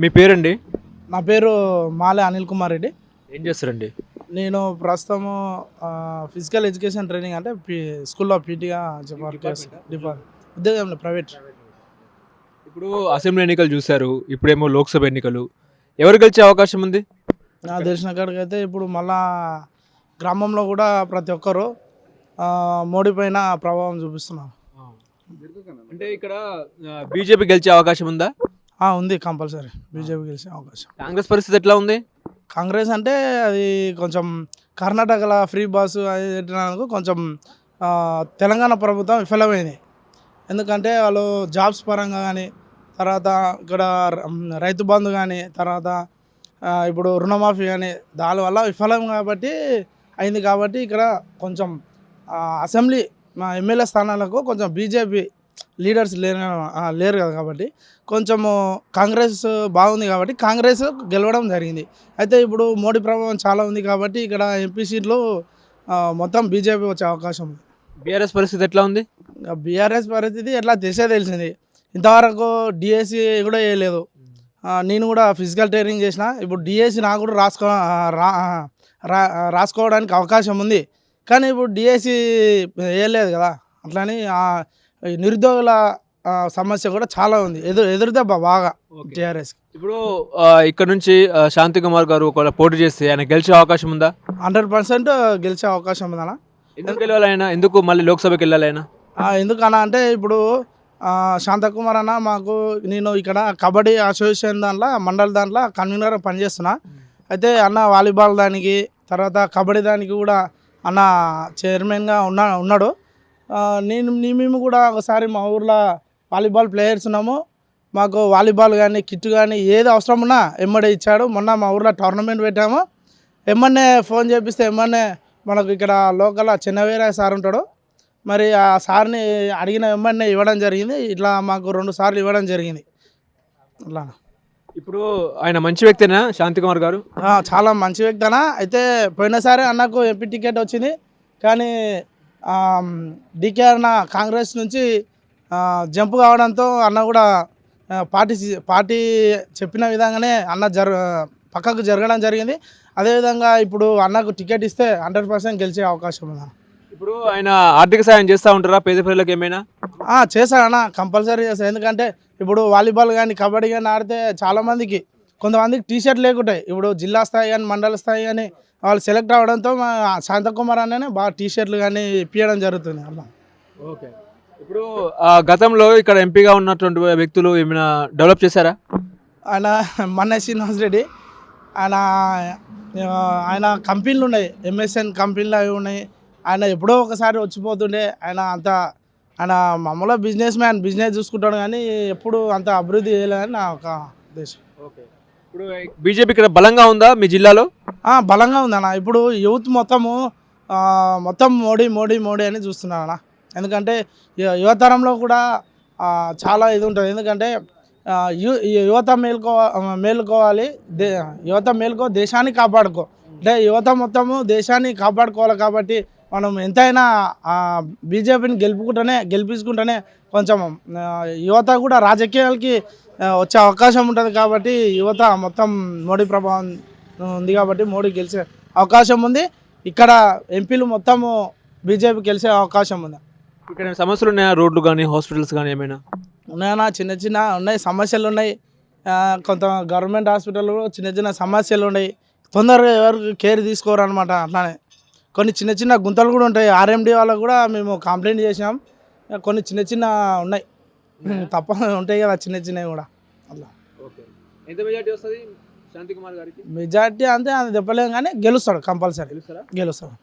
మీ పేరండి? నా పేరు మాలే అనిల్ కుమార్ రెడ్డి. ఏం చేస్తారండి? నేను ప్రస్తుతము ఫిజికల్ ఎడ్యుకేషన్ ట్రైనింగ్ అంటే స్కూల్లో పీటీగా డిపార్ట్మెంట్ ఉద్యోగం ప్రైవేట్ ఇప్పుడు అసెంబ్లీ ఎన్నికలు చూశారు ఇప్పుడేమో లోక్సభ ఎన్నికలు. ఎవరు గెలిచే అవకాశం ఉంది? నాకు తెలిసిన కాడికి అయితే ఇప్పుడు మళ్ళా గ్రామంలో కూడా ప్రతి ఒక్కరు మోడీ పైన ప్రభావం చూపిస్తున్నారు. అంటే ఇక్కడ బీజేపీ గెలిచే అవకాశం ఉందా? ఉంది కంపల్సరీ. బీజేపీ గెలిచే అవకాశం. కాంగ్రెస్ పరిస్థితి ఎట్లా ఉంది? కాంగ్రెస్ అంటే అది కొంచెం కర్ణాటకలో ఫ్రీ బస్సు అది కొంచెం తెలంగాణ ప్రభుత్వం విఫలమైంది. ఎందుకంటే వాళ్ళు జాబ్స్ పరంగా కానీ తర్వాత ఇక్కడ రైతు బంధు కానీ తర్వాత ఇప్పుడు రుణమాఫీ కానీ దానివల్ల విఫలం కాబట్టి అయింది కాబట్టి ఇక్కడ కొంచెం అసెంబ్లీ మా ఎమ్మెల్యే స్థానాలకు కొంచెం బీజేపీ లీడర్స్ లేరు లేరు కదా కాబట్టి కొంచెము కాంగ్రెస్ బాగుంది కాబట్టి కాంగ్రెస్ గెలవడం జరిగింది. అయితే ఇప్పుడు మోడీ ప్రభావం చాలా ఉంది కాబట్టి ఇక్కడ ఎంపీ సీట్లు మొత్తం బీజేపీ వచ్చే అవకాశం ఉంది. బీఆర్ఎస్ పరిస్థితి ఎట్లా ఉంది? బీఆర్ఎస్ పరిస్థితి ఎట్లా తెలిసే తెలిసింది. ఇంతవరకు డిఎస్సి కూడా వేయలేదు. నేను కూడా ఫిజికల్ ట్రైనింగ్ చేసిన. ఇప్పుడు డిఎస్సి నాకు కూడా రాసుకో రాసుకోవడానికి అవకాశం ఉంది. కానీ ఇప్పుడు డిఎస్సి వేయలేదు కదా. అట్లని నిరుద్యోగుల సమస్య కూడా చాలా ఉంది. ఎదురు ఎదురుదెబ్బ బాగా టీఆర్ఎస్ ఇప్పుడు ఇక్కడ నుంచి శాంతి కుమార్ గారు ఒకవేళ పోటీ చేస్తే ఆయన గెలిచే అవకాశం ఉందా? హండ్రెడ్ పర్సెంట్ గెలిచే అవకాశం ఉందన్న. ఎందుకు ఆయన ఎందుకు మళ్ళీ లోక్సభకి వెళ్ళాలి ఆయన ఆ, ఎందుకన్నా అంటే ఇప్పుడు శాంతకుమార్ అన్న మాకు నేను ఇక్కడ కబడ్డీ అసోసియేషన్ దాంట్లో మండల్ దాంట్లో కన్వీనర్ పనిచేస్తున్నా. అయితే అన్న వాలీబాల్ దానికి తర్వాత కబడ్డీ దానికి కూడా అన్న చైర్మన్గా ఉన్నా ఉన్నాడు. నేను మేము కూడా ఒకసారి మా ఊర్లో వాలీబాల్ ప్లేయర్స్ ఉన్నాము. మాకు వాలీబాల్ కానీ కిట్ కానీ ఏది అవసరం ఉన్నా ఎమ్మడే ఇచ్చాడు. మొన్న మా ఊర్లో టోర్నమెంట్ పెట్టాము. ఎమ్మన్నే ఫోన్ చేపిస్తే ఎమ్మన్నే మనకు ఇక్కడ లోకల్ చిన్నవీర సార్ ఉంటాడు. మరి ఆ సార్ని అడిగిన వెంబడినే ఇవ్వడం జరిగింది. ఇట్లా మాకు రెండు సార్లు ఇవ్వడం జరిగింది. అట్లా. ఇప్పుడు ఆయన మంచి వ్యక్తేనా శాంతి కుమార్ గారు? చాలా మంచి వ్యక్తి అన్న అయితే పోయినసారి అన్నకు ఎంపీ టికెట్ వచ్చింది. కానీ డీకే అన్న కాంగ్రెస్ నుంచి జంప్ కావడంతో అన్న కూడా పార్టీ పార్టీ చెప్పిన విధంగానే అన్న జర పక్కకు జరగడం జరిగింది. అదేవిధంగా ఇప్పుడు అన్నకు టికెట్ ఇస్తే హండ్రెడ్ పర్సెంట్ గెలిచే అవకాశం ఉంది. ఇప్పుడు ఆయన ఆర్థిక సాయం చేస్తూ ఉంటారా? పేద ప్రజలకు ఏమైనా? ఆ, చేశాడన్న కంపల్సరీ చేస్తాను ఎందుకంటే ఇప్పుడు వాలీబాల్ కానీ కబడ్డీ కానీ ఆడితే చాలామందికి కొంతమందికి టీ షర్ట్ లేకుంటాయి ఇప్పుడు జిల్లా స్థాయి కానీ మండల స్థాయి కానీ వాళ్ళు సెలెక్ట్ అవ్వడంతో మా శాంతకుమార్ అన్ననే బాగా టీ షర్ట్లు కానీ ఇప్పించడం జరుగుతుంది. అలా ఓకే. ఇప్పుడు గతంలో ఇక్కడ ఎంపీగా ఉన్నటువంటి వ్యక్తులు ఏమైనా డెవలప్ చేశారా? ఆయన మన్న శ్రీనివాస్ రెడ్డి. ఆయన ఆయన కంపెనీలు ఉన్నాయి. ఎంఎస్ఎన్ కంపెనీలు అవి ఉన్నాయి. ఆయన ఎప్పుడో ఒకసారి వచ్చిపోతుండే. ఆయన అంత ఆయన మామూలుగా బిజినెస్ మ్యాన్ బిజినెస్ చూసుకుంటాడు కానీ ఎప్పుడు అంత అభివృద్ధి చేయలేదని నా ఒక ఉద్దేశం. ఓకే. ఇప్పుడు బీజేపీ ఇక్కడ బలంగా ఉందా మీ జిల్లాలో? బలంగా బలంగా ఉందన్న. ఇప్పుడు యూత్ మొత్తము మొత్తం మోడీ మోడీ మోడీ అని చూస్తున్నాను అన్న ఎందుకంటే యువతరంలో కూడా చాలా ఇది ఉంటుంది. ఎందుకంటే యు- యువత మేలుకో మేలుకోవాలి. దే యువత మేలుకో దేశాన్ని కాపాడుకో. అంటే యువత మొత్తము దేశాన్ని కాపాడుకోవాలి కాబట్టి మనం ఎంతైనా బీజేపీని గెలుపుకుంటేనే గెలిపించుకుంటేనే కొంచెం యువత కూడా రాజకీయాలకి వచ్చే అవకాశం ఉంటుంది కాబట్టి యువత మొత్తం మోడీ ప్రభావం ఉంది కాబట్టి మోడీ గెలిచే అవకాశం ఉంది. ఇక్కడ ఎంపీలు మొత్తము బీజేపీ గెలిచే అవకాశం ఉంది. ఇక్కడ సమస్యలు ఉన్నాయా? రోడ్లు కానీ హాస్పిటల్స్ కానీ ఏమైనా? ఉన్నాయన్నా చిన్న చిన్న ఉన్నాయి సమస్యలు ఉన్నాయి. కొంత గవర్నమెంట్ హాస్పిటల్లో చిన్న చిన్న సమస్యలు ఉన్నాయి. తొందరగా ఎవరు కేర్ తీసుకోరు అనమాట అట్లానే. కొన్ని చిన్న చిన్న గుంతలు కూడా ఉంటాయి. ఆర్ఎండి వాళ్ళకు కూడా మేము కంప్లైంట్ చేసినాం. కొన్ని చిన్న చిన్న ఉన్నాయి. తప్ప ఉంటాయి కదా చిన్న చిన్నవి కూడా. ఎంత మెజార్టీ వస్తుంది శాంతి కుమార్ గారికి? మెజార్టీ అంతే అది చెప్పలేం కానీ గెలుస్తాడు కంపల్సరీ. గెలుస్తాడు.